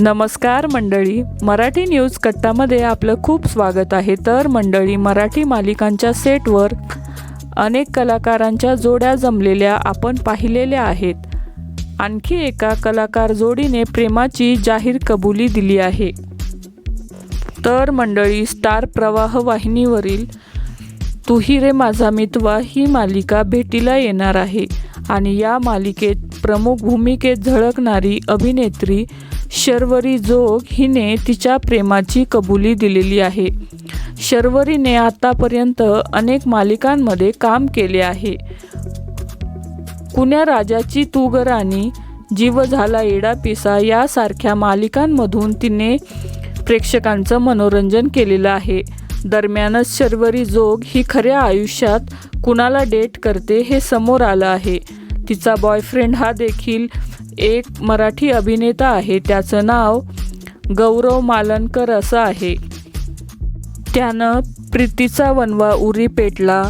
नमस्कार मंडळी मराठी न्यूज कट्टामध्ये आपलं खूप स्वागत आहे. तर मंडळी मराठी मालिकांच्या सेटवर अनेक कलाकारांच्या जोड्या जमलेल्या आपण पाहिलेल्या आहेत. आणखी एका कलाकार जोडीने प्रेमाची जाहीर कबुली दिली आहे. तर मंडळी स्टार प्रवाह वाहिनीवरील तुही रे माझा मितवा ही मालिका भेटीला येणार आहे. आणि या मालिकेत प्रमुख भूमिकेत झळकणारी अभिनेत्री शर्वरी जोग हिने तिच्या प्रेमाची कबुली दिलेली आहे. शर्वरीने आतापर्यंत अनेक मालिकांमध्ये काम केले आहे. कुण्या राजाची तू जीव झाला येडा पिसा यासारख्या मालिकांमधून तिने प्रेक्षकांचं मनोरंजन केलेलं आहे. दरम्यानच शर्वरी जोग ही खऱ्या आयुष्यात कुणाला डेट करते हे समोर आलं आहे. तिचा बॉयफ्रेंड हा देखील एक मराठी अभिनेता आहे. त्याचं नाव गौरव मालनकर असं आहे. त्यानं प्रीतीचा वनवा उरी पेटला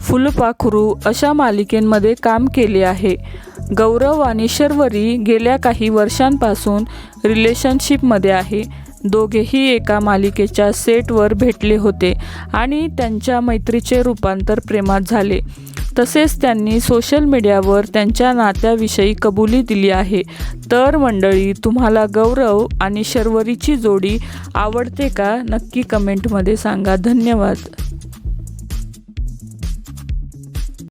फुलपाखरू अशा मालिकेंमध्ये काम केले आहे. गौरव आणि शर्वरी गेल्या काही वर्षांपासून रिलेशनशिपमध्ये आहे. दोघेही एका मालिकेच्या सेटवर भेटले होते आणि त्यांच्या मैत्रीचे रूपांतर प्रेमात झाले. तसेच त्यांनी सोशल मीडियावर त्यांच्या नात्याविषयी कबुली दिली आहे. तर मंडळी तुम्हाला गौरव आणि शर्वरीची जोडी आवडते का? नक्की कमेंटमध्ये सांगा. धन्यवाद.